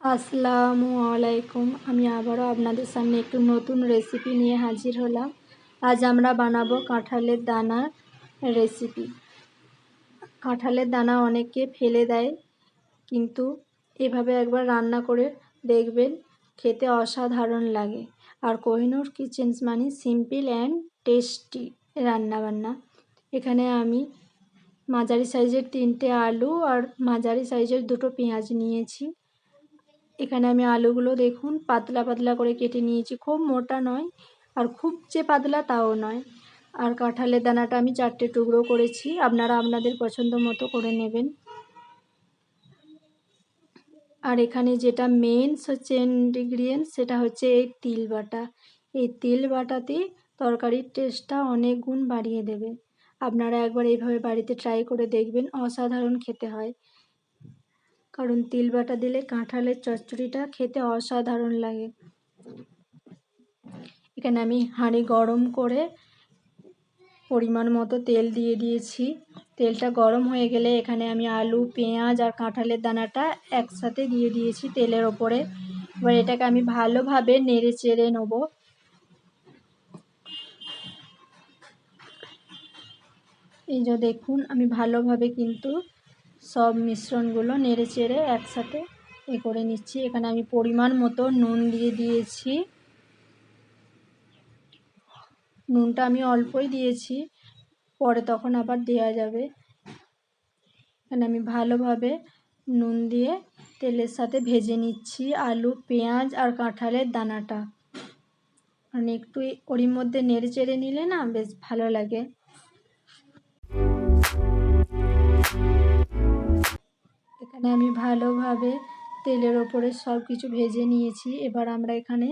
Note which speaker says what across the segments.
Speaker 1: আসসালামু আলাইকুম। আমি আবারও আপনাদের সামনে একটু নতুন রেসিপি নিয়ে হাজির হলাম। আজ আমরা বানাবো কাঁঠালের দানা রেসিপি কাঁঠালের দানা অনেকে ফেলে দেয়, কিন্তু এভাবে একবার রান্না করে দেখবেন, খেতে অসাধারণ লাগে। আর কোহিনুর কিচেন্স মানে সিম্পল অ্যান্ড টেস্টি রান্নাবান্না। এখানে আমি মাঝারি সাইজের তিনটে আলু আর মাঝারি সাইজের দুটো পেঁয়াজ নিয়েছি। এখানে আমি আলুগুলো দেখুন, পাতলা পাতলা করে কেটে নিয়েছি। খুব মোটা নয় আর খুব যে পাতলা তাও নয়। আর কাঁঠালের দানাটা আমি চারটে টুকরো করেছি। আপনারা আপনাদের পছন্দ মতো করে নেবেন। আর এখানে যেটা মেনস হচ্ছে ইনগ্রিডিয়েন্টস সেটা হচ্ছে এই তিল বাটা। এই তিল বাটাতে তরকারির টেস্টটা অনেক গুণ বাড়িয়ে দেবে। আপনারা একবার এইভাবে বাড়িতে ট্রাই করে দেখবেন, অসাধারণ খেতে হয়। কারণ তিল বাটা দিলে কাঁঠালের চচ্চড়িটা খেতে অসাধারণ লাগে। এখানে আমি হাঁড়ি গরম করে পরিমাণ মতো তেল দিয়ে দিয়েছি। তেলটা গরম হয়ে গেলে এখানে আমি আলু, পেঁয়াজ আর কাঁঠালের দানাটা একসাথে দিয়ে দিয়েছি তেলের ওপরে। এবার এটাকে আমি ভালোভাবে নেড়ে চেড়ে নেব। এই যে দেখুন, আমি ভালোভাবে কিন্তু সব মিশ্রণগুলো নেড়ে চেড়ে একসাথে এ করে নিচ্ছি। এখানে আমি পরিমাণ মতো নুন দিয়ে দিয়েছি। নুনটা আমি অল্পই দিয়েছি, পরে তখন আবার দেওয়া যাবে। এখানে আমি ভালোভাবে নুন দিয়ে তেলের সাথে ভেজে নিচ্ছি আলু, পেঁয়াজ আর কাঁঠালের দানাটা। মানে একটু ওরই মধ্যে নেড়ে চেড়ে নিলে না বেশ ভালো লাগে। এখানে আমি ভালোভাবে তেলের ওপরে সব কিছু ভেজে নিয়েছি। এবার আমরা এখানে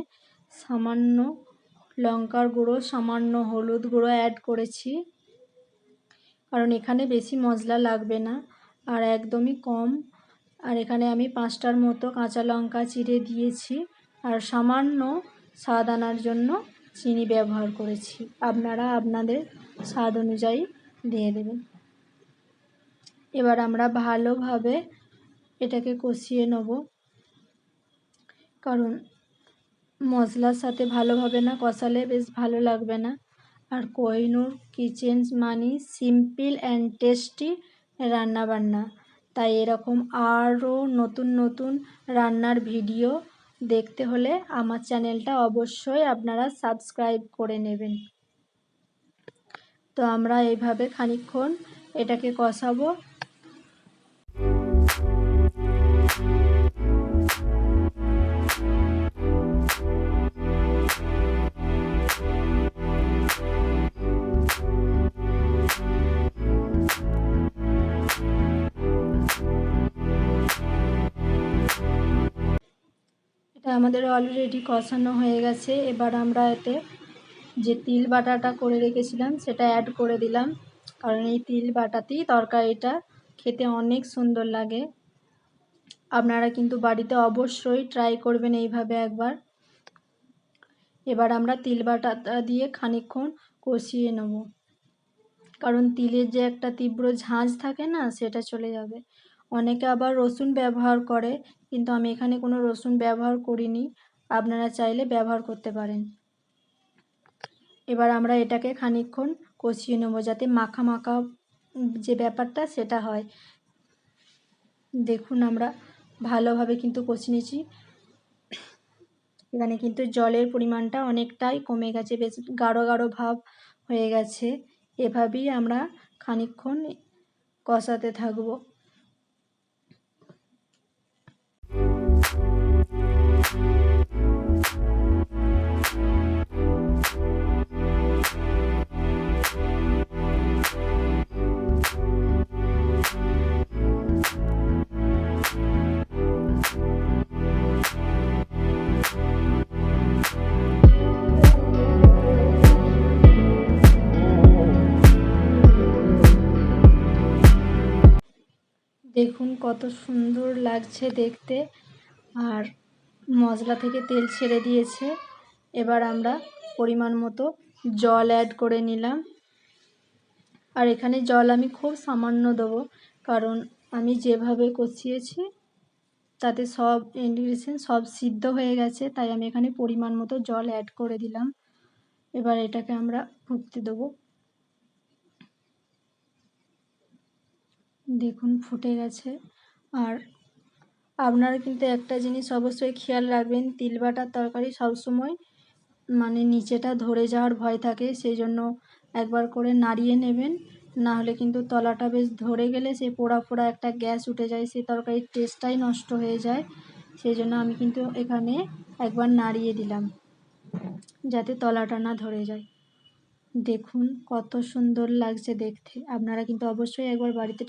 Speaker 1: সামান্য লঙ্কার গুঁড়ো, সামান্য হলুদ গুঁড়ো অ্যাড করেছি। কারণ এখানে বেশি মশলা লাগবে না আর একদমই কম। আর এখানে আমি পাঁচটার মতো কাঁচা লঙ্কা চিড়ে দিয়েছি আর সামান্য স্বাদ আনার জন্য চিনি ব্যবহার করেছি। আপনারা আপনাদের স্বাদ অনুযায়ী দিয়ে দেবেন। এবার আমরা ভালোভাবে এটাকে কষিয়ে নেব। কারণ মশলার সাথে ভালোভাবে না কষালে বেশ ভালো লাগবে না। আর কোহিনুর কিচেন মানি সিম্পল অ্যান্ড টেস্টি রান্নাবান্না। তাই এরকম আরও নতুন নতুন রান্নার ভিডিও দেখতে হলে আমার চ্যানেলটা অবশ্যই আপনারা সাবস্ক্রাইব করে নেবেন। তো আমরা এইভাবে খানিক্ষণ এটাকে কষাবো। আমাদের অলরেডি কষানো হয়ে গেছে। এবার আমরা এতে যে তিল বাটাটা করে রেখেছিলাম, সেটা অ্যাড করে দিলাম। কারণ এই তিল বাটাতেই তরকারিটা খেতে অনেক সুন্দর লাগে। আপনারা কিন্তু বাড়িতে অবশ্যই ট্রাই করবেন এইভাবে একবার। এবার আমরা তিল বাটাটা দিয়ে খানিকক্ষণ কষিয়ে নেব। কারণ তিলের যে একটা তীব্র ঝাঁঝ থাকে না, সেটা চলে যাবে। অনেকে আবার রসুন ব্যবহার করে, কিন্তু আমি এখানে কোনো রসুন ব্যবহার করিনি। আপনারা চাইলে ব্যবহার করতে পারেন। এবার আমরা এটাকে খানিকক্ষণ কষিয়ে নেব যাতে মাখা মাখা যে ব্যাপারটা সেটা হয়। দেখুন আমরা ভালোভাবে কিন্তু কষিয়ে নিয়েছি। এখানে কিন্তু জলের পরিমাণটা অনেকটাই কমে গেছে, বেশ গাঢ় গাঢ় ভাব হয়ে গেছে। এভাবেই আমরা খানিকক্ষণ কষাতে থাকব। দেখুন কত সুন্দর লাগছে দেখতে। আর মশলা থেকে তেল ছেড়ে দিয়েছে। এবার আমরা পরিমাণ মতো জল অ্যাড করে নিলাম। আর এখানে জল আমি খুব সামান্য দেবো, কারণ আমি যেভাবে কষিয়েছি, তাতে সব ইনগ্রিডিয়েন্টস সব সিদ্ধ হয়ে গেছে, তাই আমি এখানে পরিমাণ মতো জল অ্যাড করে দিলাম। এবার এটাকে আমরা ফুটতে দেবো। দেখুন, ফুটে গেছে। আর আপনারা কিন্তু একটা জিনিস অবশ্যই খেয়াল রাখবেন, তিল বাটার তরকারি সবসময় মানে নিচেটা ধরে যাওয়ার ভয় থাকে সেই জন্য একবার করে নাড়িয়ে নেবেন। না হলে কিন্তু তলাটা বেশ ধরে গেলে সে পোড়া পোড়া একটা গ্যাস উঠে যায় সেই তরকারির টেস্টটাই নষ্ট হয়ে যায়। সেই জন্য আমি কিন্তু এখানে একবার নাড়িয়ে দিলাম, যাতে তলাটা না ধরে যায়। দেখুন, কত সুন্দর লাগছে দেখতে। আপনারা কিন্তু অবশ্যই একবার বাড়িতে